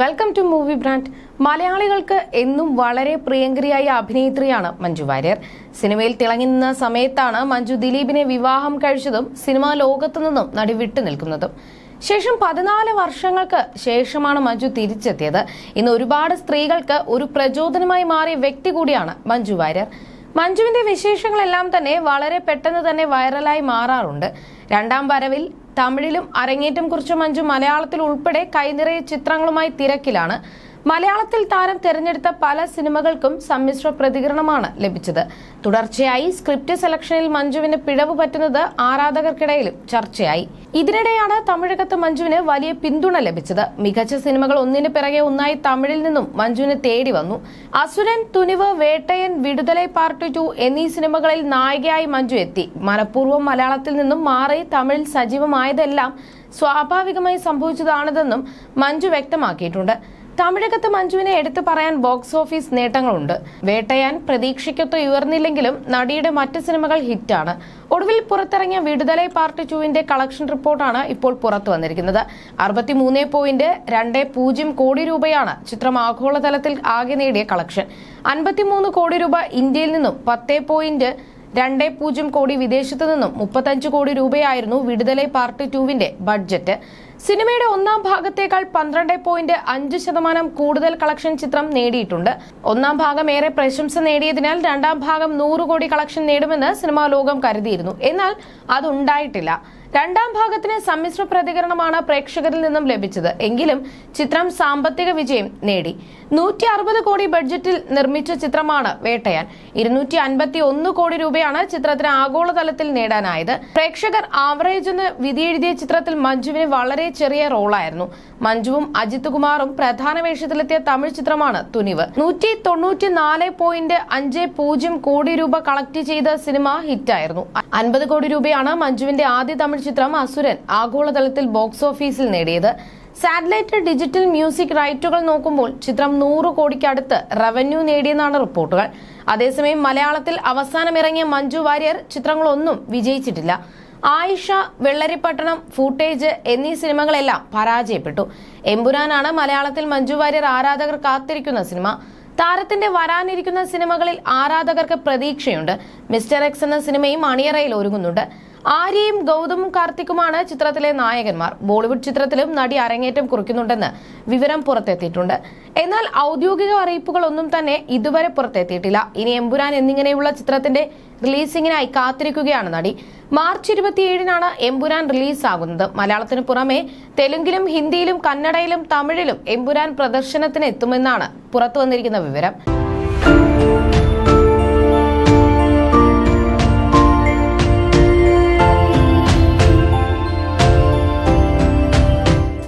Welcome to movie brand മലയാളികൾക്ക് എന്നും വളരെ പ്രിയങ്കരിയായ അഭിനേത്രിയാണ് മഞ്ജു വാര്യർ. സിനിമയിൽ തിളങ്ങി നിന്ന സമയത്താണ് മഞ്ജു ദിലീപിനെ വിവാഹം കഴിച്ചതും സിനിമാ ലോകത്തു നിന്നും നടി വിട്ടു നിൽക്കുന്നതും. ശേഷം പതിനാല് വർഷങ്ങൾക്ക് ശേഷമാണ് മഞ്ജു തിരിച്ചെത്തിയത്. ഇന്ന് ഒരുപാട് സ്ത്രീകൾക്ക് ഒരു പ്രചോദനമായി മാറിയ വ്യക്തി കൂടിയാണ് മഞ്ജു വാര്യർ. മഞ്ജുവിന്റെ വിശേഷങ്ങളെല്ലാം തന്നെ വളരെ പെട്ടെന്ന് തന്നെ വൈറലായി മാറാറുണ്ട്. രണ്ടാം വരവിൽ തമിഴിലും അരങ്ങേറ്റം കുറിച്ച മഞ്ജു മലയാളത്തിൽ ഉൾപ്പെടെ കൈനിറയ ചിത്രങ്ങളുമായി തിരക്കിലാണ്. മലയാളത്തിൽ താരം തെരഞ്ഞെടുത്ത പല സിനിമകൾക്കും സമ്മിശ്ര പ്രതികരണമാണ് ലഭിച്ചത്. തുടർച്ചയായി സ്ക്രിപ്റ്റ് സെലക്ഷനിൽ മഞ്ജുവിന് പിഴവ് പറ്റുന്നത് ആരാധകർക്കിടയിലും ചർച്ചയായി. ഇതിനിടെയാണ് തമിഴകത്ത് മഞ്ജുവിന് വലിയ പിന്തുണ ലഭിച്ചത്. മികച്ച സിനിമകൾ ഒന്നിനു പിറകെ ഒന്നായി തമിഴിൽ നിന്നും മഞ്ജുവിന് തേടി വന്നു. അസുരൻ തുനിവ് വേട്ടയൻ വിടുതലൈ പാർട്ട് ടു എന്നീ സിനിമകളിൽ നായികയായി മഞ്ജു എത്തി. മനഃപൂർവം മലയാളത്തിൽ നിന്നും മാറി തമിഴിൽ സജീവമായതെല്ലാം സ്വാഭാവികമായി സംഭവിച്ചതാണിതെന്നും മഞ്ജു വ്യക്തമാക്കിയിട്ടുണ്ട്. തമിഴകത്ത് മഞ്ജുവിനെ എടുത്തു പറയാൻ ബോക്സ് ഓഫീസ് നേട്ടങ്ങളുണ്ട്. വേട്ടയാൻ പ്രതീക്ഷയ്ക്കൊത്ത് ഉയർന്നില്ലെങ്കിലും നടിയുടെ മറ്റ് സിനിമകൾ ഹിറ്റാണ്. ഒടുവിൽ പുറത്തിറങ്ങിയ വിടുതലൈ പാർട്ട് ടുവിന്റെ കളക്ഷൻ റിപ്പോർട്ടാണ് ഇപ്പോൾ പുറത്തു വന്നിരിക്കുന്നത്. അറുപത്തിമൂന്ന് പോയിന്റ് രണ്ട് പൂജ്യം കോടി രൂപയാണ് ചിത്രം ആഗോളതലത്തിൽ ആകെ നേടിയ കളക്ഷൻ. അൻപത്തിമൂന്ന് കോടി രൂപ ഇന്ത്യയിൽ നിന്നും പത്ത് പോയിന്റ് രണ്ട് പൂജ്യം കോടി വിദേശത്തു നിന്നും മുപ്പത്തഞ്ച് കോടി രൂപയായിരുന്നു വിടുതലൈ പാർട്ട് ടുവിന്റെ ബഡ്ജറ്റ്. സിനിമയുടെ ഒന്നാം ഭാഗത്തേക്കാൾ പന്ത്രണ്ട് പോയിന്റ് അഞ്ച് ശതമാനം കൂടുതൽ കളക്ഷൻ ചിത്രം നേടിയിട്ടുണ്ട്. ഒന്നാം ഭാഗം ഏറെ പ്രശംസ നേടിയതിനാൽ രണ്ടാം ഭാഗം നൂറ് കോടി കളക്ഷൻ നേടുമെന്ന് സിനിമാ ലോകം കരുതിയിരുന്നു. എന്നാൽ അതുണ്ടായിട്ടില്ല. രണ്ടാം ഭാഗത്തിന് സമ്മിശ്ര പ്രതികരണമാണ് പ്രേക്ഷകരിൽ നിന്നും ലഭിച്ചത്. എങ്കിലും ചിത്രം സാമ്പത്തിക വിജയം നേടി. നൂറ്റി അറുപത് കോടി ബഡ്ജറ്റിൽ നിർമ്മിച്ച ചിത്രമാണ് വേട്ടയാൻ. ഇരുന്നൂറ്റി അൻപത്തി ഒന്ന് കോടി രൂപയാണ് ചിത്രത്തിന് ആഗോളതലത്തിൽ നേടാനായത്. പ്രേക്ഷകർ ആവറേജ് എന്ന് വിധിയെഴുതിയ ചിത്രത്തിൽ മഞ്ജുവിന് വളരെ ചെറിയ റോളായിരുന്നു. മഞ്ജുവും അജിത് കുമാറും പ്രധാന വേഷത്തിലെത്തിയ തമിഴ് ചിത്രമാണ് തുനിവ്. നൂറ്റി തൊണ്ണൂറ്റി നാല് പോയിന്റ് അഞ്ച് പൂജ്യം കോടി രൂപ കളക്ട് ചെയ്ത സിനിമ ഹിറ്റായിരുന്നു. അൻപത് കോടി രൂപയാണ് മഞ്ജുവിന്റെ ആദ്യ തമിഴ് ചിത്രം അസുരൻ ആഗോളതലത്തിൽ ബോക്സ് ഓഫീസിൽ നേടിയത്. സാറ്റലൈറ്റ് ഡിജിറ്റൽ മ്യൂസിക് റൈറ്റുകൾ നോക്കുമ്പോൾ ചിത്രം നൂറ് കോടിക്കടുത്ത് റവന്യൂ നേടിയെന്നാണ് റിപ്പോർട്ടുകൾ. അതേസമയം മലയാളത്തിൽ അവസാനമിറങ്ങിയ മഞ്ജു വാര്യർ ചിത്രങ്ങളൊന്നും വിജയിച്ചിട്ടില്ല. ആയിഷ വെള്ളരിപ്പട്ടണം ഫൂട്ടേജ് എന്നീ സിനിമകളെല്ലാം പരാജയപ്പെട്ടു. എമ്പുരാനാണ് മലയാളത്തിൽ മഞ്ജു വാര്യർ ആരാധകർ കാത്തിരിക്കുന്ന സിനിമ. താരത്തിന്റെ വരാനിരിക്കുന്ന സിനിമകളിൽ ആരാധകർക്ക് പ്രതീക്ഷയുണ്ട്. മിസ്റ്റർ എക്സ് എന്ന സിനിമയും അണിയറയിൽ ഒരുങ്ങുന്നുണ്ട്. ആര്യയും ഗൗതമും കാർത്തിക്കുമാണ് ചിത്രത്തിലെ നായകന്മാർ. ബോളിവുഡ് ചിത്രത്തിലും നടി അരങ്ങേറ്റം കുറിക്കുന്നുണ്ടെന്ന് വിവരം പുറത്തെത്തിയിട്ടുണ്ട്. എന്നാൽ ഔദ്യോഗിക അറിയിപ്പുകളൊന്നും തന്നെ ഇതുവരെ പുറത്തെത്തിയിട്ടില്ല. ഇനി എമ്പുരാൻ എന്നിങ്ങനെയുള്ള ചിത്രത്തിന്റെ റിലീസിംഗിനായി കാത്തിരിക്കുകയാണ് നടി. മാർച്ച് ഇരുപത്തിയേഴിനാണ് എമ്പുരാൻ റിലീസാകുന്നത്. മലയാളത്തിന് പുറമെ തെലുങ്കിലും ഹിന്ദിയിലും കന്നഡയിലും തമിഴിലും എമ്പുരാൻ പ്രദർശനത്തിന് എത്തുമെന്നാണ് പുറത്തു വന്നിരിക്കുന്ന വിവരം.